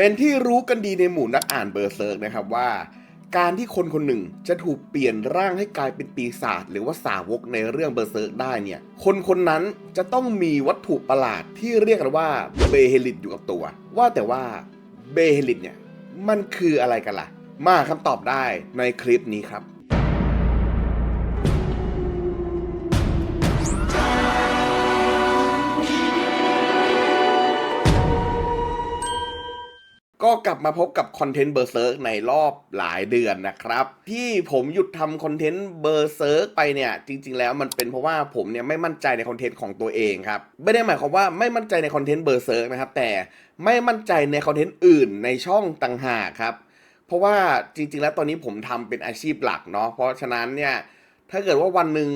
เป็นที่รู้กันดีในหมู่นักอ่านเบอร์เซิร์กนะครับว่า การที่คนคนหนึ่งจะถูกเปลี่ยนร่างให้กลายเป็นปีศาจหรือว่าสาวกในเรื่องเบอร์เซิร์กได้เนี่ย คนคนนั้นจะต้องมีวัตถุประหลาดที่เรียกกันว่าเบเฮลิตอยู่กับตัว ว่าแต่ว่าเบเฮลิตเนี่ยมันคืออะไรกันล่ะ มาคำตอบได้ในคลิปนี้ครับ ก็กลับมาพบกับคอนเทนต์เบอร์เซิร์กในรอบหลายเดือนนะครับ ที่ผมหยุดทำคอนเทนต์เบอร์เซิร์กไปเนี่ยจริง ๆ แล้วมันเป็นเพราะว่าผมเนี่ยไม่มั่นใจในคอนเทนต์ของตัวเองครับ ไม่ได้หมายความว่าไม่มั่นใจในคอนเทนต์เบอร์เซิร์กนะครับ แต่ไม่มั่นใจในคอนเทนต์อื่นในช่องต่างหากครับ เพราะว่าจริง ๆ แล้วตอนนี้ผมทำเป็นอาชีพหลักเนาะเพราะฉะนั้นเนี่ยถ้าเกิดว่าวันหนึ่ง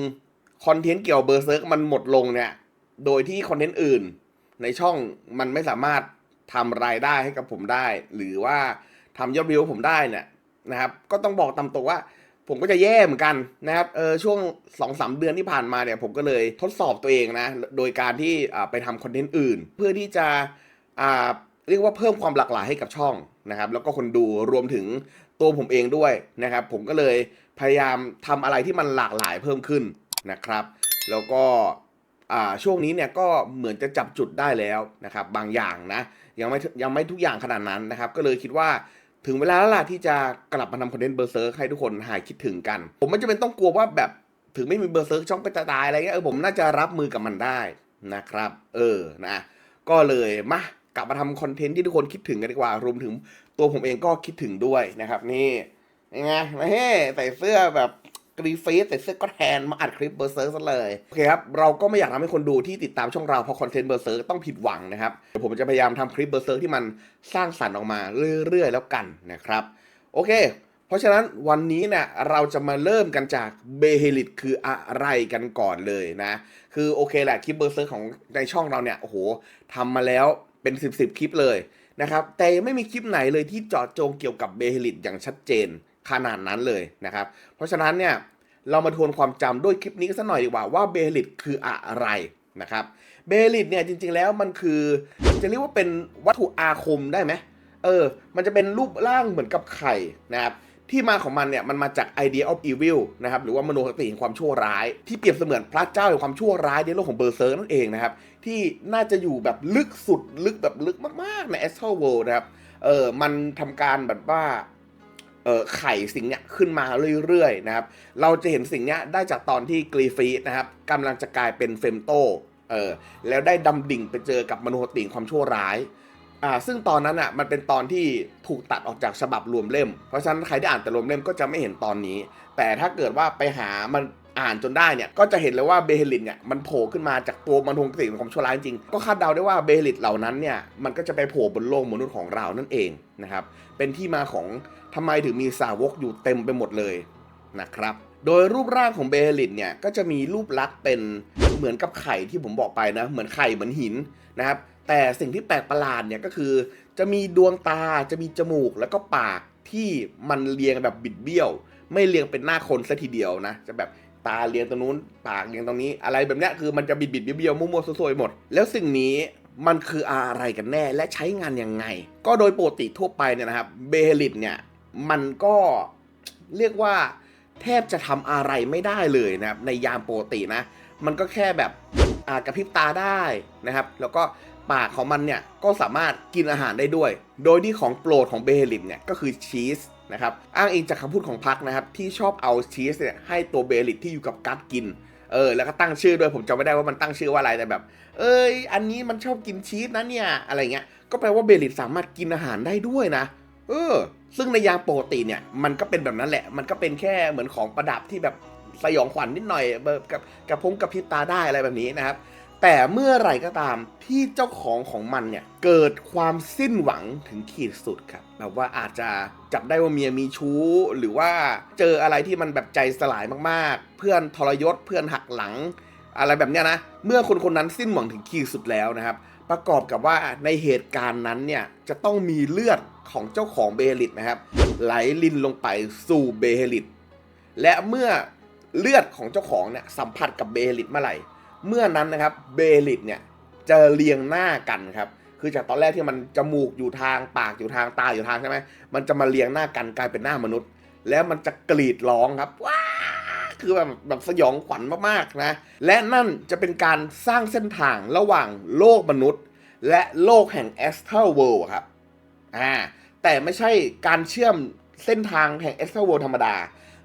คอนเทนต์เกี่ยวเบอร์เซิร์กมันหมดลงเนี่ยโดยที่คอนเทนต์อื่นในช่องมันไม่สามารถ ทำรายได้ให้กับผมได้ หรือว่าทำยอดวิวผมได้เนี่ยนะครับ ก็ต้องบอกตามตรงว่า ผมก็จะแย่เหมือนกันนะครับเออช่วง2อสเดือนที่ผ่านมาเนี่ย ผมก็เลยทดสอบตัวเองนะ โดยการที่ไปทำคอนเทนต์อื่น เพื่อที่จะอ่าเรียกว่าเพิ่มความหลากหลายให้กับช่องนะครับ แล้วก็คนดูรวมถึงตัวผมเองด้วยนะครับ ผมก็เลยพยายามทำอะไรที่มันหลากหลายเพิ่มขึ้นนะครับ แล้วก็ ช่วงนี้เนี่ยก็เหมือนจะจับจุดได้แล้วนะครับบางอย่างนะยังไม่ยังไม่ทุกอย่างขนาดนั้นนะครับ ก็เลยคิดว่าถึงเวลาแล้วล่ะที่จะกลับมาทำคอนเทนต์เบอร์เซิร์กให้ทุกคนหายคิดถึงกัน ผมไม่จำเป็นต้องกลัวว่าแบบถึงไม่มีเบอร์เซิร์กช่องก็จะตายอะไรเงี้ยเออผมน่าจะรับมือกับมันได้นะครับ เออนะก็เลยมากลับมาทำคอนเทนต์ที่ทุกคนคิดถึงกันดีกว่ารวมถึงตัวผมเองก็คิดถึงด้วยนะครับ นี่ยังไงเฮ้ใส่เสื้อแบบ กรีฟีสใส่เสื้อก็แทนมาอัดคลิปเบอร์เซิร์กซะเลย โอเคครับ เราก็ไม่อยากทำให้คนดูที่ติดตามช่องเราเพราะคอนเทนต์เบอร์เซิร์กต้องผิดหวังนะครับ เดี๋ยวผมจะพยายามทำคลิปเบอร์เซิร์กที่มันสร้างสรรค์ออกมาเรื่อยๆ แล้วกันนะครับ โอเค เพราะฉะนั้นวันนี้เนี่ยเราจะมาเริ่มกันจากเบเฮลิตคืออะไรกันก่อนเลยนะ คือโอเคแหละคลิปเบอร์เซิร์กของในช่องเราเนี่ยโอ้โหทำมาแล้วเป็น10บสคลิปเลยนะครับแต่ยังไม่มีคลิปไหนเลยที่เจาะจงเกี่ยวกับเบเฮลิตอย่างชัดเจนขนาดนั้นเลยนะครับ เพราะฉะนั้นเนี่ย เรามาทวนความจำด้วยคลิปนี้กันสักหน่อยดีกว่าว่าเบลิตคืออะไรนะครับเบลิตเนี่ยจริงๆแล้วมันคือจะเรียกว่าเป็นวัตถุอาคมได้ไหมเออ มันจะเป็นรูปร่างเหมือนกับไข่นะครับที่มาของมันเนี่ยมันมาจาก idea of evil นะครับหรือว่ามโนคติแห่งความชั่วร้าย ที่เปรียบเสมือนพระเจ้าแห่งความชั่วร้ายในโลกของเบอร์เซอร์นั่นเองนะครับที่น่าจะอยู่แบบลึกสุดลึกแบบลึกมากๆใน Astral World นะครับเออมันทำการแบบว่า ไข่สิ่งเนี้ยขึ้นมาเรื่อยๆนะครับ เราจะเห็นสิ่งเนี้ยได้จากตอนที่กรีฟีนะครับกำลังจะกลายเป็นเฟมโตเออแล้วได้ดำดิ่งไปเจอกับมนุษย์ติ่งความชั่วร้ายอ่าซึ่งตอนนั้นอะมันเป็นตอนที่ถูกตัดออกจากฉบับรวมเล่ม เพราะฉะนั้นใครที่อ่านแต่รวมเล่มก็จะไม่เห็นตอนนี้ แต่ถ้าเกิดว่าไปหามัน อ่านจนได้เนี่ยก็จะเห็นเลยว่าเบเฮลิตเนี่ยมันโผล่ขึ้นมาจากตัวมันุษย์ติ่งความชั่วร้ายจริงก็คาดเดาได้ว่าเบเฮลิตเหล่านั้นเนี่ยมันก็จะไปโผล่บนโลกมนุษย์ของเรานั่นเองนะครับเป็นที่มาของทำไมถึงมีสาวกอยู่เต็มไปหมดเลยนะครับโดยรูปร่างของเบเฮลิตเนี่ยก็จะมีรูปลักษณ์เป็นเหมือนกับไข่ที่ผมบอกไปนะเหมือนไข่เหมือนหินนะครับแต่สิ่งที่แปลกประหลาดเนี่ยก็คือ จะมีดวงตาจะมีจมูกแล้วก็ปากที่มันเรียงแบบบิดเบี้ยว ไม่เรียงเป็นหน้าคนซะทีเดียวนะจะแบบ ตาเรียงตรงนู้น ปากเรียงตรงนี้ อะไรแบบเนี้ยคือมันจะบิดบิดเบี้ยวมั่วๆซวยๆหมด แล้วสิ่งนี้มันคืออะไรกันแน่และใช้งานยังไง ก็โดยปกติทั่วไปเนี่ยนะครับเบลิตเนี่ยมันก็เรียกว่าแทบจะทำอะไรไม่ได้เลยนะครับในยามปกตินะ มันก็แค่แบบอากระพริบตาได้นะครับ แล้วก็ ปากของมันเนี่ยก็สามารถกินอาหารได้ด้วย โดยที่ของโปรดของเบเฮลิตเนี่ยก็คือชีสนะครับอ้างอิงจากคำพูดของพักนะครับที่ชอบเอาชีสเนี่ยให้ตัวเบเฮลิตที่อยู่กับกัดกินเออแล้วก็ตั้งชื่อด้วยผมจำไม่ได้ว่ามันตั้งชื่อว่าอะไรแต่แบบ เอ้ย อันนี้มันชอบกินชีสนะเนี่ยอะไรเงี้ยก็แปลว่าเบลิตสามารถกินอาหารได้ด้วยนะ เออ ซึ่งในยามปกติเนี่ยมันก็เป็นแบบนั้นแหละ มันก็เป็นแค่เหมือนของประดับที่แบบสยองขวัญนิดหน่อยแบบกับกับพงกับพิบตาได้อะไรแบบนี้นะครับ แต่เมื่อไหร่ก็ตามที่เจ้าของของมันเนี่ย เกิดความสิ้นหวังถึงขีดสุดครับแบบว่าอาจจะจับได้ว่าเมียมีชู้ หรือว่าเจออะไรที่มันแบบใจสลายมากๆ เพื่อนทรยศเพื่อนหักหลัง อะไรแบบเนี้ยนะ เมื่อคนคนนั้นสิ้นหวังถึงขีดสุดแล้วนะครับ ประกอบกับว่าในเหตุการณ์นั้นเนี่ยจะต้องมีเลือดของเจ้าของเบลิตนะครับ ไหลลินลงไปสู่เบเฮลิตและเมื่อเลือดของเจ้าของเนี่ยสัมผัสกับเบเฮลิตเมื่อไหร่ เมื่อนั้นนะครับเบลิตเนี่ยจะเรียงหน้ากันครับคือจากตอนแรกที่มันจมูกอยู่ทางปากอยู่ทางตาอยู่ทางใช่ไหมมันจะมาเรียงหน้ากันกลายเป็นหน้ามนุษย์ แล้วมันจะกรีดร้องครับว้าคือแบบแบบสยองขวัญมากๆนะและนั่นจะเป็นการสร้างเส้นทางระหว่างโลกมนุษย์ และโลกแห่ง Astral World ครับอ่าแต่ไม่ใช่การเชื่อมเส้นทางแห่ง Astral World ธรรมดา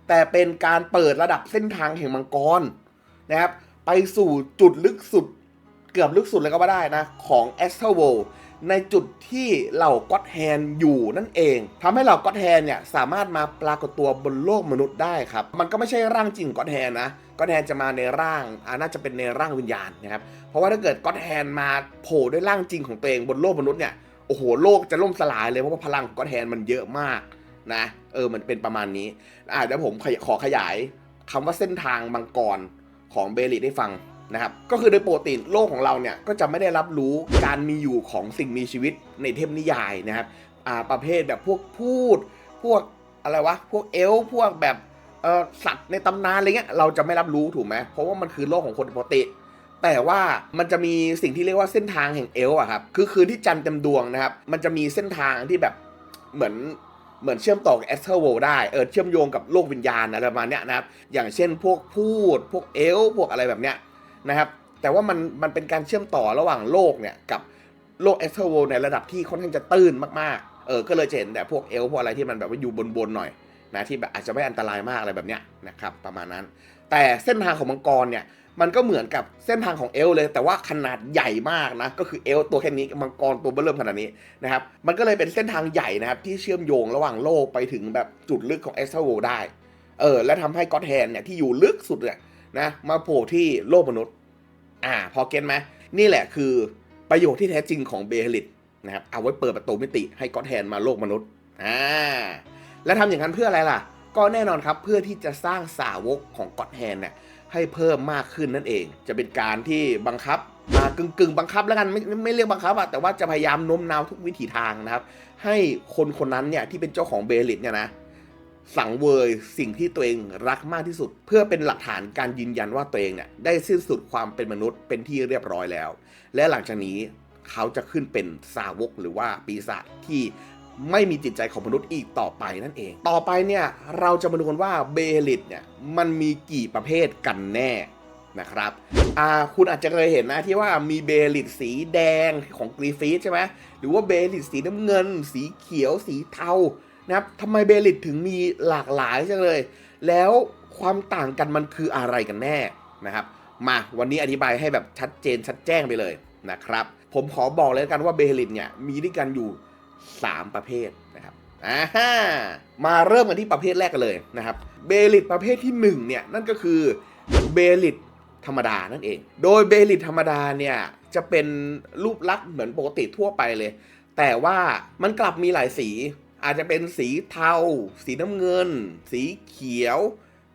แต่เป็นการเปิดระดับเส้นทางแห่งมังกรนะครับ ไปสู่จุดลึกสุด เกือบลึกสุดเลยก็ว่าได้นะ ของ Astral World ในจุดที่เหล่าก็อตแฮนอยู่นั่นเองทำให้เหล่าก็อตแฮนเนี่ยสามารถมาปรากฏตัวบนโลกมนุษย์ได้ครับ มันก็ไม่ใช่ร่างจริงก็อตแฮนนะก็อตแฮนจะมาในร่างอาน่าจะเป็นในร่างวิญญาณนะครับ เพราะว่าถ้าเกิดก็อตแฮนมาโผล่ด้วยร่างจริงของตัวเองบนโลกมนุษย์เนี่ย โอ้โห โลกจะล่มสลายเลยเพราะว่าพลังก็อตแฮนมันเยอะมากนะ เออ มันเป็นประมาณนี้อ่าเดี๋ยวผมขยขอขยายคำว่าเส้นทางมังกร ของเบลิให้ฟังนะครับ ก็คือโดยปกติโลกของเราเนี่ยก็จะไม่ได้รับรู้การมีอยู่ของสิ่งมีชีวิตในเทพนิยายนะครับอ่าประเภทแบบพวกพูด พวกอะไรวะ พวกเอลพวกแบบเออสัตว์ในตำนานอะไรเงี้ยเราจะไม่รับรู้ถูกไหมเพราะว่ามันคือโลกของคนปกติ แต่ว่ามันจะมีสิ่งที่เรียกว่าเส้นทางแห่งเอลอะครับคือคืนที่จันทร์เต็มดวงนะครับ มันจะมีเส้นทางที่แบบเหมือน เหมือนเชื่อมต่อกับแอสเทอร์โวได้เออเชื่อมโยงกับโลกวิญญาณอะไรประมาณเนี้ยนะครับอย่างเช่นพวกพูด พวกเอลพวกอะไรแบบเนี้ยนะครับแต่ว่ามันมันเป็นการเชื่อมต่อระหว่างโลกเนี่ยกับโลกเอสเทอร์โวในระดับที่ค่อนข้างจะตื้นมากๆเออก็เลยจะเห็นแต่พวกเอลพวกอะไรที่มันแบบว่าอยู่บนๆหน่อยนะที่แบบอาจจะไม่อันตรายมากอะไรแบบเนี้ยนะครับประมาณนั้น แต่เส้นทางของมังกรเนี่ย มันก็เหมือนกับเส้นทางของเอลเลย แต่ว่าขนาดใหญ่มากนะ ก็คือเอลตัวแค่นี้มังกรตัวเบื้อเริ่มขนาดนี้นะครับ มันก็เลยเป็นเส้นทางใหญ่นะครับที่เชื่อมโยงระหว่างโลกไปถึงแบบจุดลึกของเอสเทอร์โวได้ เออ และทำให้ก็อตแฮนเนี่ยที่อยู่ลึกสุดเนี่ยนะ มาโผล่ที่โลกมนุษย์ อ่า พอเก็ตไหมนี่แหละคือประโยชน์ที่แท้จริงของเบลิตนะครับ เอาไว้เปิดประตูมิติให้ก็อตแทนมาโลกมนุษย์ อ่า และทำอย่างนั้นเพื่ออะไรล่ะ ก็แน่นอนครับเพื่อที่จะสร้างสาวกของก็อตแทนเนี่ย ให้เพิ่มมากขึ้นนั่นเอง จะเป็นการที่บังคับมากึ่งกึ่งๆบังคับแล้วกันไม่ไม่เรียกบังคับอะแต่ว่าจะพยายามโน้มน้าวทุกวิถีทางนะครับ ให้คนคนนั้นเนี่ยที่เป็นเจ้าของเบลิตเนี่ยนะสังเวยสิ่งที่ตัวเองรักมากที่สุด เพื่อเป็นหลักฐานการยืนยันว่าตัวเองเนี่ยได้สิ้นสุดความเป็นมนุษย์เป็นที่เรียบร้อยแล้ว และหลังจากนี้เขาจะขึ้นเป็นสาวกหรือว่าปีศาจที่ ไม่มีจิตใจของมนุษย์อีกต่อไปนั่นเอง ต่อไปเนี่ยเราจะมาดูกันว่าเบลิตเนี่ยมันมีกี่ประเภทกันแน่นะครับอาคุณอาจจะเคยเห็นนะที่ว่ามีเบลิตสีแดงของกรีฟีสใช่ไหมหรือว่าเบลิตสีน้ำเงิน สีเขียว สีเทานะครับทำไมเบลิตถึงมีหลากหลายจังเลย แล้วความต่างกันมันคืออะไรกันแน่นะครับ มาวันนี้อธิบายให้แบบชัดเจนชัดแจ้งไปเลยนะครับ ผมขอบอกเลยกันว่าเบลิตเนี่ยมีด้วยกันอยู่ 3 ประเภทนะครับอ่าฮะมาเริ่มกันที่ประเภทแรกกันเลยนะครับเบลิตประเภทที่ 1 เนี่ย นั่นก็คือเบลิตธรรมดานั่นเอง โดยเบลิตธรรมดาเนี่ย จะเป็นรูปลักษณ์เหมือนปกติทั่วไปเลย แต่ว่ามันกลับมีหลายสี อาจจะเป็นสีเทา สีน้ำเงิน สีเขียว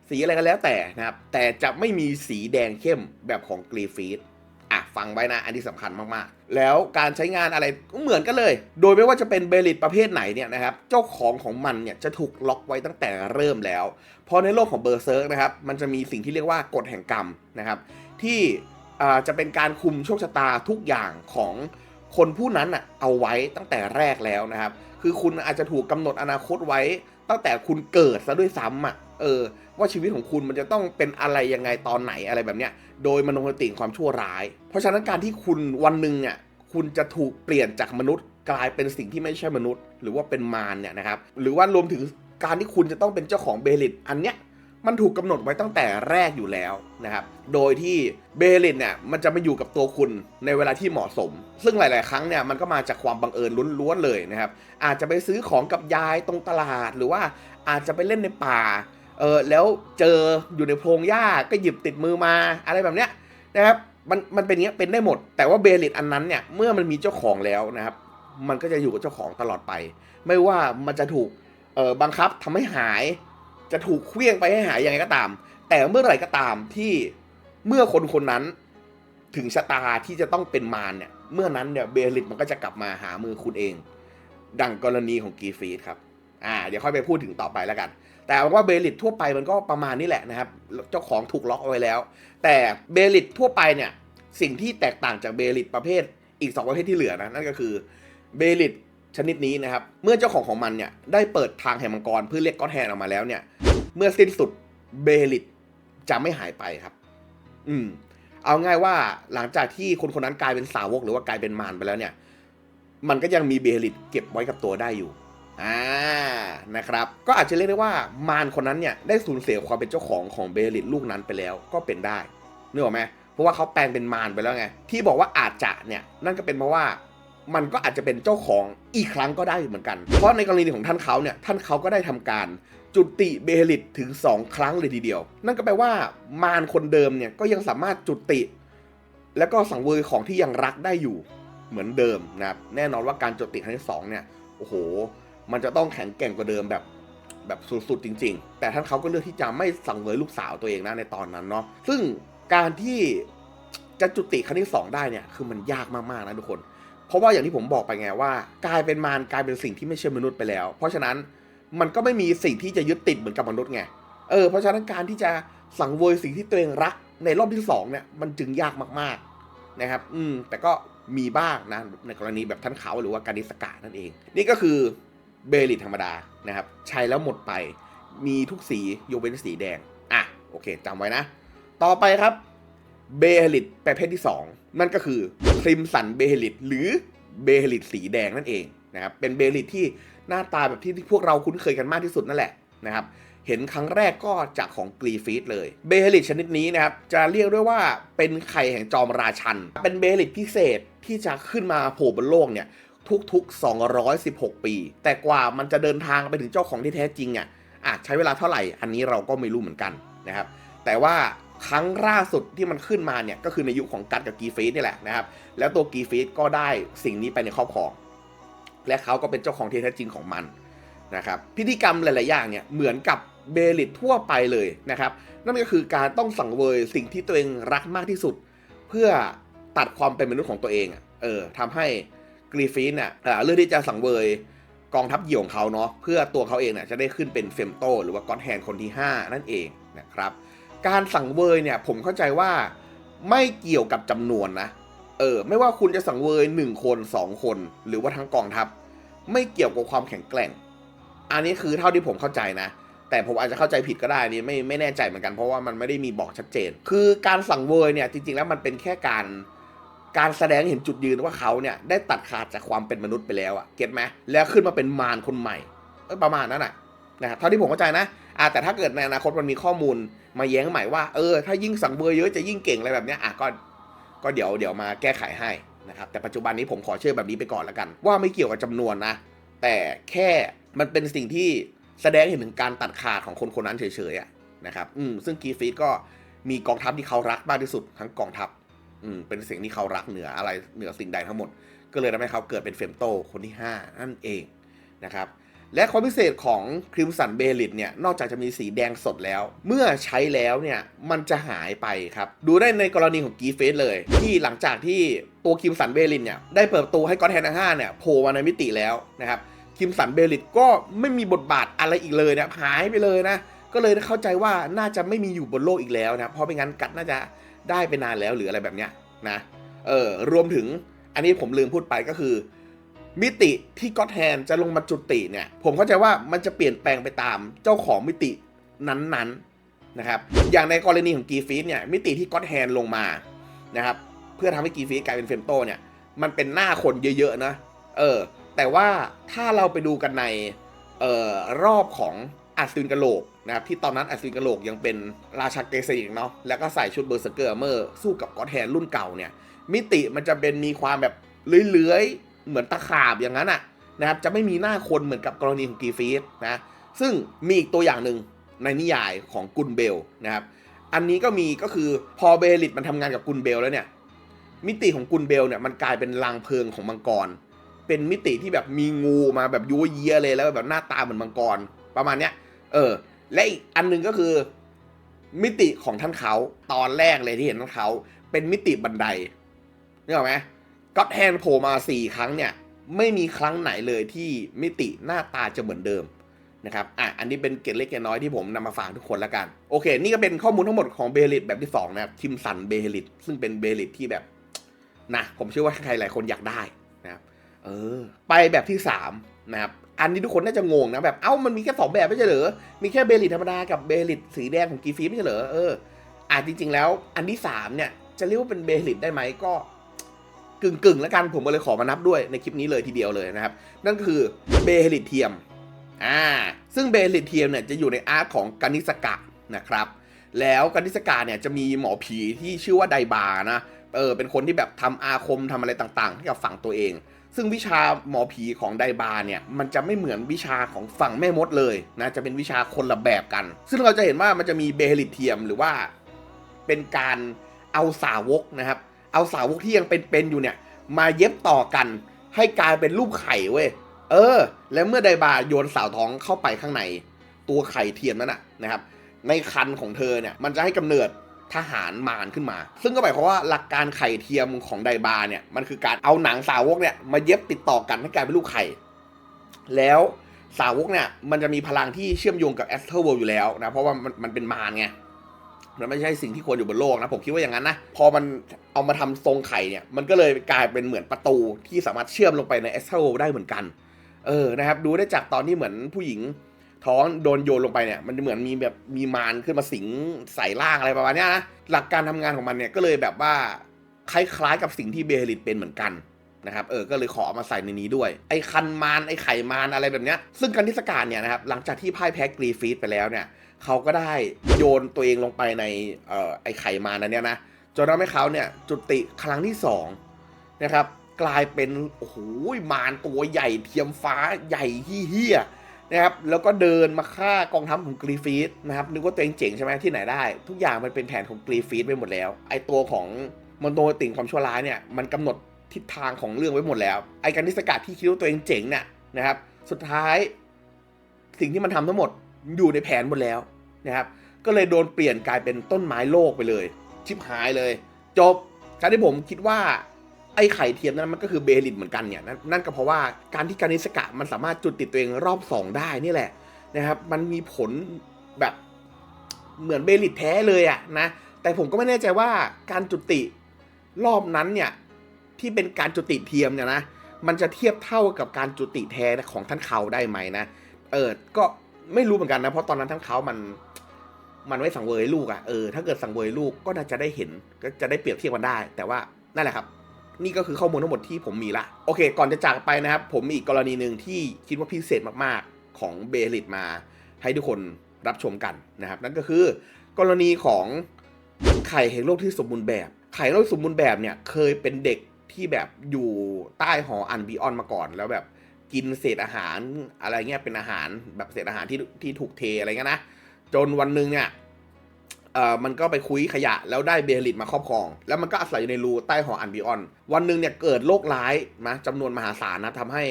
สีอะไรก็แล้วแต่นะครับ แต่จะไม่มีสีแดงเข้มแบบของกรีฟีด อะฟังไว้นะ อันนี้สำคัญมากๆ แล้วการใช้งานอะไรก็เหมือนกันเลย โดยไม่ว่าจะเป็นเบลิตประเภทไหนเนี่ยนะครับเจ้าของของมันเนี่ยจะถูกล็อกไว้ตั้งแต่เริ่มแล้วพราะในโลกของเบอร์เซิร์กนะครับมันจะมีสิ่งที่เรียกว่ากฎแห่งกรรมนะครับที่อ่าจะเป็นการคุมโชคชะตาทุกอย่างของคนผู้นั้นอะเอาไว้ตั้งแต่แรกแล้วนะครับ คือคุณอาจจะถูกกำหนดอนาคตไว้ ตั้งแต่คุณเกิดซะด้วยซ้ำอะเออ ว่าชีวิตของคุณมันจะต้องเป็นอะไรยังไงตอนไหนอะไรแบบเนี้ย โดยมโนคติความชั่วร้าย เพราะฉะนั้นการที่คุณวันหนึ่งเนี่ยคุณจะถูกเปลี่ยนจากมนุษย์ กลายเป็นสิ่งที่ไม่ใช่มนุษย์ หรือว่าเป็นมารเนี่ยนะครับ หรือว่ารวมถึงการที่คุณจะต้องเป็นเจ้าของเบลิตอันเนี้ย มันถูกกำหนดไว้ตั้งแต่แรกอยู่แล้วนะครับ โดยที่เบลินเนี่ยมันจะมาอยู่กับตัวคุณในเวลาที่เหมาะสม ซึ่งหลาย ๆ ครั้งเนี่ยมันก็มาจากความบังเอิญล้วนๆเลยนะครับ อาจจะไปซื้อของกับยายตรงตลาดหรือว่าอาจจะไปเล่นในป่า เออแล้วเจออยู่ในโพรงหญ้าก็หยิบติดมือมาอะไรแบบเนี้ยนะครับ มันมันเป็นอย่างเงี้ยเป็นได้หมด แต่ว่าเบลิตอันนั้นเนี่ยเมื่อมันมีเจ้าของแล้วนะครับ มันก็จะอยู่กับเจ้าของตลอดไป ไม่ว่ามันจะถูกเออบังคับทำให้หาย จะถูกเคลี้ยงไปให้หายยังไงก็ตาม แต่เมื่อไหร่ก็ตามที่เมื่อคนคนนั้นถึงชะตาที่จะต้องเป็นมารเนี่ย เมื่อนั้นเนี่ยเบลิตมันก็จะกลับมาหามือคุณเอง ดังกรณีของกีฟีดครับ อ่า เดี๋ยวค่อยไปพูดถึงต่อไปแล้วกัน แต่ว่าเบลิตทั่วไปมันก็ประมาณนี้แหละนะครับ เจ้าของถูกล็อกเอาไว้แล้ว แต่เบลิตทั่วไปเนี่ย สิ่งที่แตกต่างจากเบลิตประเภทอีก 2 ประเภทที่เหลือนะนั่นก็คือเบลิด ชนิดนี้นะครับ เมื่อเจ้าของของมันเนี่ยได้เปิดทางแห่งมังกรเพื่อเรียกก้อนแฮนออกมาแล้วเนี่ย เมื่อสิ้นสุดเบลิดจะไม่หายไปครับ อืม เอาง่ายว่าหลังจากที่คนคนนั้นกลายเป็นสาวกหรือว่ากลายเป็นมารไปแล้วเนี่ย มันก็ยังมีเบลิดเก็บไว้กับตัวได้อยู่ อ่า นะครับ ก็อาจจะเรียกได้ว่ามารคนนั้นเนี่ยได้สูญเสียความเป็นเจ้าของของเบลิดลูกนั้นไปแล้วก็เป็นได้นึกออกไหมเพราะว่าเขาแปลงเป็นมารไปแล้วไง ที่บอกว่าอาจจะเนี่ย นั่นก็เป็นเพราะว่า มันก็อาจจะเป็นเจ้าของอีกครั้งก็ได้เหมือนกัน เพราะในกรณีของท่านเขาเนี่ยท่านเขาก็ได้ทำการจุติเบลิดถึง 2 ครั้งเลยทีเดียว นั่นก็แปลว่ามารคนเดิมเนี่ยก็ยังสามารถจุติ แล้วก็สังเวยของที่ยังรักได้อยู่เหมือนเดิมนะครับแน่นอนว่าการจุติครั้งที่สองเนี่ยโอ้โห มันจะต้องแข็งแกร่งกว่าเดิมแบบแบบสุดๆจริง ๆ แต่ท่านเขาก็เลือกที่จะไม่สังเวยลูกสาวตัวเองนะในตอนนั้นเนาะซึ่งการที่จะจุติครั้งที่สองได้เนี่ยคือมันยากมากๆนะทุกคน ราะว่าอย่างที่ผมบอกไปไงว่า กลายเป็นมารกลายเป็นสิ่งที่ไม่ใช่มนุษย์ไปแล้ว เพราะฉะนั้นมันก็ไม่มีสิ่งที่จะยึดติดเหมือนกับมนุษย์ไงเออเพราะฉะนั้นการที่จะสังเวยสิ่งที่ตัวเองรักในรอบที่สองเนี่ยมันจึงยากมากๆนะครับ อืมแต่ก็มีบ้างนะในกรณีแบบท่านเขาหรือว่าการิสกานั่นเอง นี่ก็คือเบลิตธรรมดานะครับ ใช้แล้วหมดไปมีทุกสียกเว้นสีแดง อะ โอเคจำไว้นะ ต่อไปครับ เบเฮลิตประเภทที่ 2 นั่นก็คือคริมสันเบเฮลิตหรือเบเฮลิตสีแดงนั่นเองนะครับเป็นเบเฮลิตที่หน้าตาแบบที่พวกเราคุ้นเคยกันมากที่สุดนั่นแหละนะครับเห็นครั้งแรกก็จากของกรีฟีดเลยเบเฮลิตชนิดนี้นะครับจะเรียกด้วยว่าเป็นไข่แห่งจอมราชัน เป็นเบเฮลิตพิเศษที่จะขึ้นมาโผล่บนโลกเนี่ยทุกๆ 216 ปี แต่กว่ามันจะเดินทางไปถึงเจ้าของที่แท้จริงอะอาจใช้เวลาเท่าไหร่ อันนี้เราก็ไม่รู้เหมือนกันนะครับ แต่ว่า ครั้งล่าสุดที่มันขึ้นมาเนี่ยก็คือในยุคของกัดกับกีฟีดนี่แหละนะครับ แล้วตัวกีฟีดก็ได้สิ่งนี้ไปในครอบครอง และเขาก็เป็นเจ้าของที่แท้จริงของมันนะครับ พิธีกรรมหลาย ๆ อย่างเนี่ยเหมือนกับเบลิตทั่วไปเลยนะครับ นั่นก็คือการต้องสังเวยสิ่งที่ตัวเองรักมากที่สุด เพื่อตัดความเป็นมนุษย์ของตัวเองเออทำให้กรีฟีนเนี่ยเอ่อเลือกที่จะสังเวยกองทัพเหยี่ยวของเขาเนาะเพื่อตัวเขาเองเนี่ยจะได้ขึ้นเป็นเฟมโต หรือว่าก้อนแฮนคนที่ 5 นั่นเองนะครับ การสังเวยเนี่ยผมเข้าใจว่าไม่เกี่ยวกับจำนวนนะ เออ ไม่ว่าคุณจะสังเวย1คน2คน หรือว่าทั้งกองทัพ ไม่เกี่ยวกับความแข็งแกร่ง อันนี้คือเท่าที่ผมเข้าใจนะ แต่ผมอาจจะเข้าใจผิดก็ได้นี่ไม่ไม่แน่ใจเหมือนกันเพราะว่ามันไม่ได้มีบอกชัดเจน คือการสังเวยเนี่ยจริงๆแล้วมันเป็นแค่การการแสดงเห็นจุดยืนว่าเขาเนี่ยได้ตัดขาดจากความเป็นมนุษย์ไปแล้วอะเก็ตไหมแล้วขึ้นมาเป็นมารคนใหม่ประมาณนั้นอะนะครับเท่าที่ผมเข้าใจนะ อ่าแต่ถ้าเกิดในอนาคตมันมีข้อมูลมาแย้งใหม่ว่าเออถ้ายิ่งสังเวยเยอะจะยิ่งเก่งอะไรแบบเนี้ยอะก็ก็เดี๋ยวเดี๋ยวมาแก้ไขให้นะครับแต่ปัจจุบันนี้ผมขอเชื่อแบบนี้ไปก่อนแล้วกัน ว่าไม่เกี่ยวกับจำนวนนะ แต่แค่มันเป็นสิ่งที่แสดงเห็นถึงการตัดขาดของคนคนนั้นเฉยๆนะครับอืมซึ่งกีฟีดก็มีกองทัพที่เขารักมากที่สุดทั้งกองทัพอืมเป็นสิ่งที่เขารักเหนืออะไรเหนือสิ่งใดทั้งหมด ก็เลยทำให้เขาเกิดเป็นเฟมโตคนที่ 5 นั่นเองนะครับ และความพิเศษของคริมสันเบลิตเนี่ย นอกจากจะมีสีแดงสดแล้ว เมื่อใช้แล้วเนี่ย มันจะหายไปครับ ดูได้ในกรณีของกีเฟสเลย ที่หลังจากที่ตัวคริมสันเบลิตเนี่ย ได้เปิดประตูให้ก้อนแทนทั้งห้าเนี่ยโผล่มาในมิติแล้วนะครับคิมสันเบลิตก็ไม่มีบทบาทอะไรอีกเลยนะหายไปเลยนะ ก็เลยเข้าใจว่าน่าจะไม่มีอยู่บนโลกอีกแล้วนะ เพราะไม่งั้นกัดน่าจะได้ไปนานแล้วหรืออะไรแบบเนี้ยนะ เออรวมถึงอันนี้ผมลืมพูดไปก็คือ มิติที่ก็อตแฮนจะลงมาจุติเนี่ย ผมเข้าใจว่ามันจะเปลี่ยนแปลงไปตามเจ้าของมิตินั้นๆนะครับ อย่างในกรณีของกีฟีดเนี่ย มิติที่ก็อตแฮนลงมานะครับ เพื่อทำให้กีฟีดกลายเป็นเฟมโตเนี่ย มันเป็นหน้าคนเยอะๆนะ เออ แต่ว่าถ้าเราไปดูกันในเอ่อรอบของอัศวินกะโหลกนะครับที่ตอนนั้นอัศวินกะโหลกยังเป็นราชาเกษตรเนาะแล้วก็ใส่ชุดเบอร์เซอร์เกอร์เมอร์สู้กับก็อตแฮนรุ่นเก่าเนี่ย มิติมันจะเป็นมีความแบบเลื้อยๆ เหมือนตะขาบอย่างนั้นอะนะครับจะไม่มีหน้าคนเหมือนกับกรณีของกีฟีสนะซึ่งมีอีกตัวอย่างหนึ่งในนิยายของกุนเบลนะครับอันนี้ก็มีก็คือพอเบลิตมันทำงานกับกุนเบลแล้วเนี่ยมิติของกุนเบลเนี่ยมันกลายเป็นลางเพลิงของมังกร เป็นมิติที่แบบมีงูมาแบบยัวเยียเลยแล้วแบบหน้าตาเหมือนมังกรประมาณเนี้ยเออและอีกอันหนึงก็คือ มิติของท่านเขาตอนแรกเลยที่เห็นท่านเขาเป็นมิติบันไดนึกออกไหม ก็แฮนโผล่มาสี่ครั้งเนี่ย ไม่มีครั้งไหนเลยที่มิติหน้าตาจะเหมือนเดิมนะครับอะอันนี้เป็นเกร็ดเล็กเกร็ดน้อยที่ผมนำมาฝากทุกคนแล้วกัน โอเค นี่ก็เป็นข้อมูลทั้งหมดของเบลิตแบบที่ 2 นะครับทิมสันเบลิตซึ่งเป็นเบลิตที่แบบนะผมเชื่อว่าใครหลายคนอยากได้นะครับเออไปแบบที่สามนะครับ อันนี้ทุกคนน่าจะงงนะแบบเอ้ามันมีแค่สองแบบไม่ใช่เหรอมีแค่เบลิตธรรมดากับเบลิตสีแดงของกีฟีไม่ใช่เหรอเอออะจริง ๆ แล้วอันที่สามเนี่ยจะเรียกว่าเป็นเบลิตได้ไหมก็ กึ่งกึ่งๆแล้วกันผมก็เลยขอมานับด้วยในคลิปนี้เลยทีเดียวเลยนะครับ นั่นคือเบลิเทียมอ่าซึ่งเบลิเทียมเนี่ยจะอยู่ในอาร์ของกานิสกะนะครับแล้วกานิสกาเนี่ยจะมีหมอผีที่ชื่อว่าไดบานะเออเป็นคนที่แบบทำอาคมทำอะไรต่างๆให้กับฝั่งตัวเอง ซึ่งวิชาหมอผีของไดบาเนี่ยมันจะไม่เหมือนวิชาของฝั่งแม่มดเลยนะจะเป็นวิชาคนละแบบกัน ซึ่งเราจะเห็นว่ามันจะมีเบลิเทียมหรือว่าเป็นการเอาสาวกนะครับ เอาสาวกที่ยังเป็นๆอยู่เนี่ย มาเย็บต่อกันให้กลายเป็นรูปไข่เว้ย เออ แล้วเมื่อไดบาโยนสาวท้องเข้าไปข้างใน ตัวไข่เทียมนั้นนะนะครับ ในคันของเธอเนี่ยมันจะให้กำเนิดทหารมารขึ้นมา ซึ่งก็หมายความว่าหลักการไข่เทียมของไดบาเนี่ยมันคือการเอาหนังสาวกเนี่ยมาเย็บติดต่อกันให้กลายเป็นลูกไข่ แล้วสาวกเนี่ยมันจะมีพลังที่เชื่อมโยงกับแอสเทอร์เวลอยู่แล้วนะเพราะว่ามันมันเป็นมารไง มันไม่ใช่สิ่งที่ควรอยู่บนโลกนะผมคิดว่าอย่างนั้นนะพอมันเอามาทำทรงไข่เนี่ยมันก็เลยกลายเป็นเหมือนประตูที่สามารถเชื่อมลงไปในแอสเทอร์ได้เหมือนกันเออนะครับดูได้จากตอนที่เหมือนผู้หญิงท้องโดนโยนลงไปเนี่ยมันเหมือนมีแบบมีมารขึ้นมาสิงใส่ร่างอะไรประมาณนี้นะหลักการทำงานของมันเนี่ยก็เลยแบบว่าคล้ายๆกับสิ่งที่เบลลิตเป็นเหมือนกันนะครับเออก็เลยขอเอามาใส่ในนี้ด้วย ไอ้คันมารไอ้ไข่มารอะไรแบบเนี้ยซึ่งการนิสการเนี่ยนะครับหลังจากที่พ่ายแพ้กรีฟีดไปแล้วเนี่ย เขาก็ได้โยนตัวเองลงไปในออไอ้ไข่มานั้นเนี่ยนะจนทำให้เขาเนี่ยจุติครั้งที่สองนะครับกลายเป็นโอ้โหมารตัวใหญ่เทียมฟ้าใหญ่เฮี้ยนะครับแล้วก็เดินมาฆ่ากองทัพของกรีฟีดนะครับนึกว่าตัวเองเจ๋งใช่ไหมที่ไหนได้ ทุกอย่างมันเป็นแผนของกรีฟีดไปหมดแล้ว ไอตัวของมอนโตติ่งความชั่วร้ายเนี่ยมันกำหนดทิศทางของเรื่องไว้หมดแล้ว ไอการนิสกัดที่คิดว่าตัวเองเจ๋งเนี่ยนะครับ สุดท้าย สิ่งที่มันทำทั้งหมดอยู่ในแผนหมดแล้ว นะครับ ก็เลยโดนเปลี่ยนกลายเป็นต้นไม้โลกไปเลย ชิบหายเลย จบการที่ผมคิดว่าไอ้ไข่เทียมนั้นมันก็คือเบลิตเหมือนกันเนี่ยนั่นนั่นก็เพราะว่าการที่การนิสกะมันสามารถจุดติดตัวเองรอบสองได้นี่แหละนะครับ มันมีผลแบบเหมือนเบลิตแท้เลยอะนะแต่ผมก็ไม่แน่ใจว่าการจุติรอบนั้นเนี่ยที่เป็นการจุติเทียมเนี่ยนะมันจะเทียบเท่ากับการจุติแท้ของท่านเขาได้ไหมนะเออก็ ไม่รู้เหมือนกันนะ เพราะตอนนั้นท่านเขามันมันไม่สังเวยลูกอะ่ะเออถ้าเกิดสังเวยลูกก็น่าจะได้เห็นก็จะได้เปรียบเทียบกันได้ แต่ว่านั่นแหละครับ นี่ก็คือข้อมูลทั้งหมดที่ผมมีละโอเค ก่อนจะจากไปนะครับ ผมมีอีกกรณีหนึ่งที่คิดว่าพิเศษมากๆของเบลิตมา ให้ทุกคนรับชมกันนะครับ นั่นก็คือกรณีของไข่แห่งโลกที่สมบูรณ์แบบ ไข่โลกสมบูรณ์แบบเนี่ยเคยเป็นเด็กที่แบบอยู่ใต้หออันบีออนมาก่อนแล้วแบบ กินเศษอาหารอะไรเงี้ยเป็นอาหารแบบเศษอาหารที่ที่ถูกเทอะไรเงี้ยนะจนวันหนึ่งเนี่ยเอ่อมันก็ไปคุยขยะแล้วได้เบลิตมาครอบครอง แล้วมันก็อาศัยอยู่ในรูใต้หออันบิออน วันหนึ่งเนี่ยเกิดโรคร้ายนะจำนวนมหาศาลนะทำให้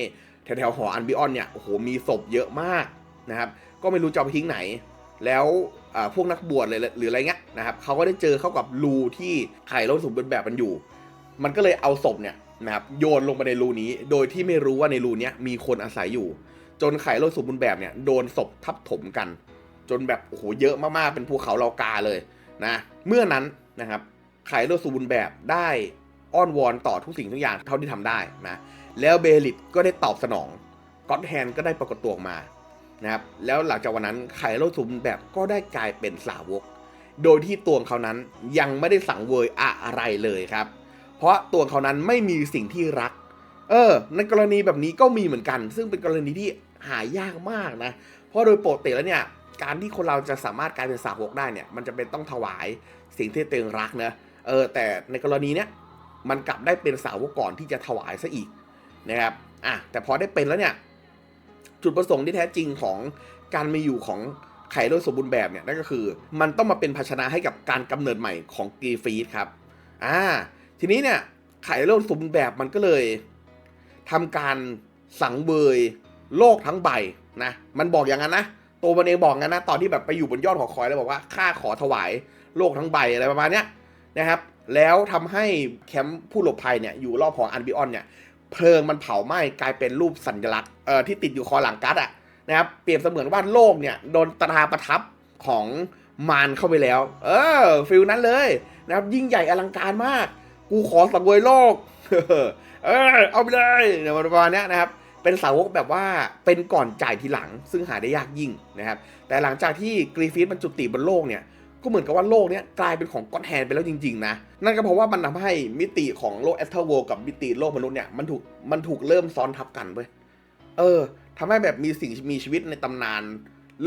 แถวๆหออันบิออนเนี่ยโอ้โหมีศพเยอะมากนะครับ ก็ไม่รู้จะไปทิ้งไหน แล้วเอ่อพวกนักบวชเลยหรืออะไรเงี้ยนะครับเขาก็ได้เจอเข้ากับรูที่ไข่โลกสมบูรณ์แบบมันอยู่ มันก็เลยเอาศพเนี่ย นะครับโยนลงไปในรูนี้ โดยที่ไม่รู้ว่าในรูนี้มีคนอาศัยอยู่ จนไข่โลกสมบูรณ์แบบเนี่ยโดนศพทับถมกัน จนแบบโอ้โหเยอะมากๆเป็นภูเขาเลากาเลยนะเมื่อนั้นนะครับไข่โลกสมบูรณ์แบบได้อ้อนวอนต่อทุกสิ่งทุกอย่างเท่าที่ทำได้นะแล้วเบลิตก็ได้ตอบสนองก็อดแฮนก็ได้ปรากฏตัวออกมานะครับแล้วหลังจากวันนั้นไข่โลกสมบูรณ์แบบก็ได้กลายเป็นสาวก โดยที่ตัวเขานั้นยังไม่ได้สั่งเวยอะไรเลยครับ เพราะตัวเขานั้นไม่มีสิ่งที่รัก เออ ในกรณีแบบนี้ก็มีเหมือนกัน ซึ่งเป็นกรณีที่หายากมากนะ เพราะโดยปกติแล้วเนี่ย การที่คนเราจะสามารถกลายเป็นสาวกได้เนี่ย มันจะเป็นต้องถวายสิ่งที่ตัวเองรักนะ เออ แต่ในกรณีเนี้ย มันกลับได้เป็นสาวกก่อนที่จะถวายซะอีกนะครับ อะ แต่พอได้เป็นแล้วเนี่ย จุดประสงค์ที่แท้จริงของการมีอยู่ของไข่โดยสมบูรณ์แบบเนี่ยนั่นก็คือ มันต้องมาเป็นภาชนะให้กับการกำเนิดใหม่ของกรีฟีดครับ อ่า ทีนี้เนี่ยไข่โลกสมบูรณ์แบบมันก็เลยทำการสังเวยโลกทั้งใบนะ มันบอกอย่างนั้นนะ ตัวมันเองบอกงั้นนะ ตอนที่แบบไปอยู่บนยอดหอคอยแล้วบอกว่าข้าขอถวายโลกทั้งใบอะไรประมาณเนี้ยนะครับ แล้วทำให้แคมป์ผู้หลบภัยเนี่ยอยู่รอบหออันบิออนเนี่ยเพลิงมันเผาไหม้กลายเป็นรูปสัญลักษณ์เอ่อที่ติดอยู่คอหลังกัดอะนะครับ เปรียบเสมือนว่าโลกเนี่ยโดนตราประทับของมารเข้าไปแล้ว เออฟิลนั้นเลยนะครับยิ่งใหญ่อลังการมาก กูขอสังเวยโลก เออเอาไปเลยเนี่ยประมาณนี้นะครับ เป็นสาวกแบบว่าเป็นก่อนจ่ายทีหลัง ซึ่งหาได้ยากยิ่งนะครับ แต่หลังจากที่กรีฟิตมันจุติบนโลกเนี่ยก็เหมือนกับว่าโลกเนี้ยกลายเป็นของก้อนแฮนไปแล้วจริง ๆ นะ นั่นก็เพราะว่ามันทำให้มิติของโลกแอสเทอร์โวกับมิติโลกมนุษย์เนี่ยมันถูกมันถูกเริ่มซ้อนทับกันเว้ยเออทำให้แบบมีสิ่งมีชีวิตในตำนาน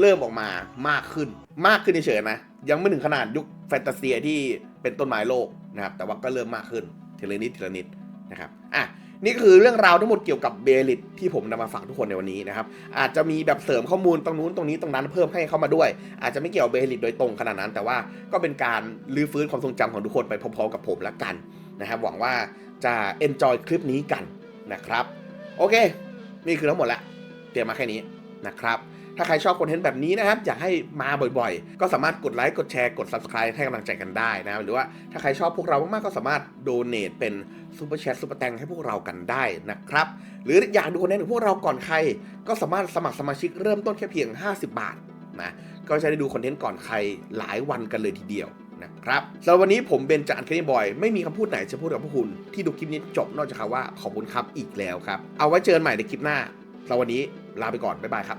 เริ่มออกมามากขึ้น มากขึ้นเฉยๆนะ ยังไม่ถึงขนาดยุคแฟนตาเซียที่ เป็นต้นไม้โลกนะครับ แต่ว่าก็เริ่มมากขึ้นทีละนิดทีละนิดนะครับอะนี่คือเรื่องราวทั้งหมดเกี่ยวกับเบลิตที่ผมนำมาฝากทุกคนในวันนี้นะครับ อาจจะมีแบบเสริมข้อมูลตรงนู้นตรงนี้ตรงนั้นเพิ่มให้เข้ามาด้วย อาจจะไม่เกี่ยวกับเบลิตโดยตรงขนาดนั้น แต่ว่าก็เป็นการรื้อฟื้นความทรงจำของทุกคนไปพร้อมๆกับผมละกันนะครับ หวังว่าจะ enjoy คลิปนี้กันนะครับ โอเค นี่คือทั้งหมดละ เตรียมมาแค่นี้นะครับ ถ้าใครชอบคอนเทนต์แบบนี้นะครับ อยากให้มาบ่อยๆ ก็สามารถกดไลค์กดแชร์กด subscribe ให้กำลังใจกันได้นะครับหรือว่าถ้าใครชอบพวกเรามากๆก็สามารถโดเน a t เป็นซูเปอร์แชทซูเปอร์แตงให้พวกเรากันได้นะครับ หรืออยากดูคอนเทนต์ของพวกเราก่อนใคร ก็สามารถสมัครสมาชิกเริ่มต้นแค่เพียง 50 บาทนะก็จะได้ดูคอนเทนต์ก่อนใครหลายวันกันเลยทีเดียวนะครับสำหรับวันนี้ผมเบนจานแคนนี่บอย ไม่มีคำพูดไหนจะพูดกับพวกคุณที่ดูคลิปนี้จบนอกจากคำว่าขอบคุณครับอีกแล้วครับ เอาไว้เจอกันใหม่ในคลิปหน้าสำหรับวันนี้ลาไปก่อน บ๊ายบายครับ